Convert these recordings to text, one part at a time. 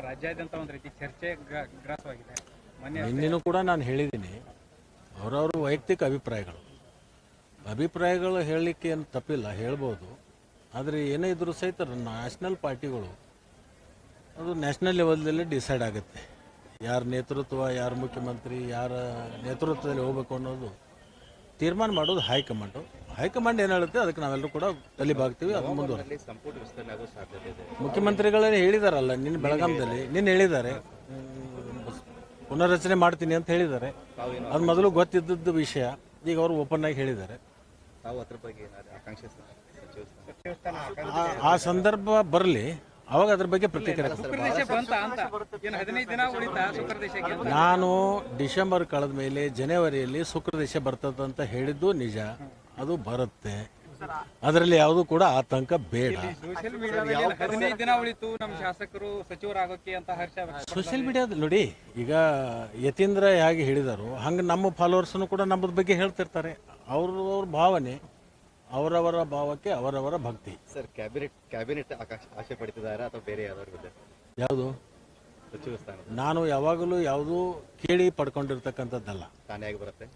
ರಾಜ್ಯಾದ್ಯಂತ ಒಂದು ರೀತಿ ಚರ್ಚೆ ಗ್ರ- ಗ್ರಾಸವಾಗಿದೆ ಕೂಡ ನಾನು ಹೇಳಿದ್ದೀನಿ, ಅವರವ್ರ ವೈಯಕ್ತಿಕ ಅಭಿಪ್ರಾಯಗಳು. ಅಭಿಪ್ರಾಯಗಳು ಹೇಳಲಿಕ್ಕೆ ಏನು ತಪ್ಪಿಲ್ಲ, ಹೇಳ್ಬೋದು. ಆದರೆ ಏನೇ ಇದ್ರೂ ಸಹಿತ ನ್ಯಾಷನಲ್ ಪಾರ್ಟಿಗಳು, ಅದು ನ್ಯಾಷನಲ್ ಲೆವೆಲ್ದಲ್ಲೇ ಡಿಸೈಡ್ ಆಗುತ್ತೆ. ಯಾರ ನೇತೃತ್ವ, ಯಾರು ಮುಖ್ಯಮಂತ್ರಿ, ಯಾರ ನೇತೃತ್ವದಲ್ಲಿ ಹೋಗ್ಬೇಕು ಅನ್ನೋದು ತೀರ್ಮಾನ ಮಾಡೋದು ಹೈಕಮಾಂಡು. ಹೈಕಮಾಂಡ್ ಏನು ಹೇಳುತ್ತೆ ಅದಕ್ಕೆ ನಾವೆಲ್ಲರೂ ಕೂಡ ತಲೆಬಾಗ್ತೀವಿ ಅದು ಮುಂದುವರೆ ಸಂಪುಟ ವಿಸ್ತರಣೆ ಆಗೋ ಸಾಧ್ಯತೆ ಇದೆ. ಮುಖ್ಯಮಂತ್ರಿಗಳೇ ಹೇಳಿದಾರಲ್ಲ ನಿನ್ನ ಬೆಳಗಾಂದಲ್ಲಿ ನಿನ್ನ ಹೇಳಿದ್ದಾರೆ. ಪುನರ್ರಚನೆ ಮಾಡ್ತೀನಿ ಅಂತ ಹೇಳಿದ್ದಾರೆ. ಅದು ಮೊದಲು ಗೊತ್ತಿದ್ದದ್ದು ವಿಷಯ ಈಗ ಅವರು ಓಪನ್ ಆಗಿ ಹೇಳಿದ್ದಾರೆ. ಆ ಸಂದರ್ಭ ಬರಲಿ ಅವಾಗ ಅದ್ರ ಬಗ್ಗೆ ಪ್ರತಿಕ್ರಿಯೆ ನಾನು ಡಿಸೆಂಬರ್ ಕಳೆದ ಮೇಲೆ ಜನವರಿಯಲ್ಲಿ ಶುಕ್ರದೇಶ ಬರ್ತದೆ ಅಂತ ಹೇಳಿದ್ದು ನಿಜ. ಅದು ಬರುತ್ತೆ. ಅದರಲ್ಲಿ ಯಾವುದು ಕೂಡ ಆತಂಕ ಬೇಡ. ಸೋಷಿಯಲ್ ಮೀಡಿಯಾದ ನೋಡಿ ಈಗ ಯತೀಂದ್ರ ಹೇಗೆ ಹೇಳಿದರು ಹಂಗೆ ನಮ್ಮ ಫಾಲೋವರ್ಸ್ನು ಕೂಡ ನಮ್ಮದ ಬಗ್ಗೆ ಹೇಳ್ತಿರ್ತಾರೆ. ಅವ್ರ ಅವ್ರ ಭಾವನೆ. ಅವರವರ ಭಾವಕ್ಕೆ ಅವರವರ ಭಕ್ತಿ. ಸರ್ ಕ್ಯಾಬಿನೆಟ್ ಕ್ಯಾಬಿನೆಟ್ ಆಶೆ ಪಡ್ತಿದ್ದಾರೆ ಅಥವಾ ಬೇರೆ ಯಾವ್ದಾದ್ರು ಯಾವುದು? ಸಚಿವ ಸ್ಥಾನ ನಾನು ಯಾವಾಗಲೂ ಯಾವುದೂ ಕೇಳಿ ಪಡ್ಕೊಂಡಿರ್ತಕ್ಕಂಥದ್ದಲ್ಲ. ತಾನೇ ಆಗಿ ಬರುತ್ತೆ?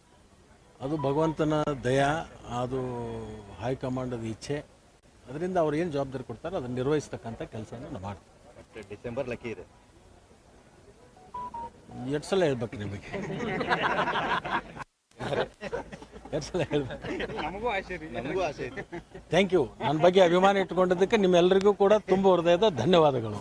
ಅದು ಭಗವಂತನ ದಯ ಅದು ಹೈಕಮಾಂಡದ ಇಚ್ಛೆ. ಅದರಿಂದ ಅವ್ರು ಏನು ಜವಾಬ್ದಾರಿ ಕೊಡ್ತಾರೋ ಅದನ್ನು ನಿರ್ವಹಿಸ್ತಕ್ಕಂಥ ಕೆಲಸವನ್ನು ಮಾಡ್ತೀವಿ ಬಟ್ ಡಿಸೆಂಬರ್ ಲಕ್ಕಿ ಇದೆ. ಎಷ್ಟು ಸಲ ಹೇಳ್ಬೇಕು ನಿಮಗೆ? ನಮಗೂ ಆಸೆ ರೀ ನಮಗೂ ಆಸೆ ಥ್ಯಾಂಕ್ ಯು ನನ್ನ ಬಗ್ಗೆ ಅಭಿಮಾನ ಇಟ್ಕೊಂಡಿದ್ದಕ್ಕೆ ನಿಮ್ಮೆಲ್ಲರಿಗೂ ಕೂಡ ತುಂಬ ಹೃದಯದ ಧನ್ಯವಾದಗಳು.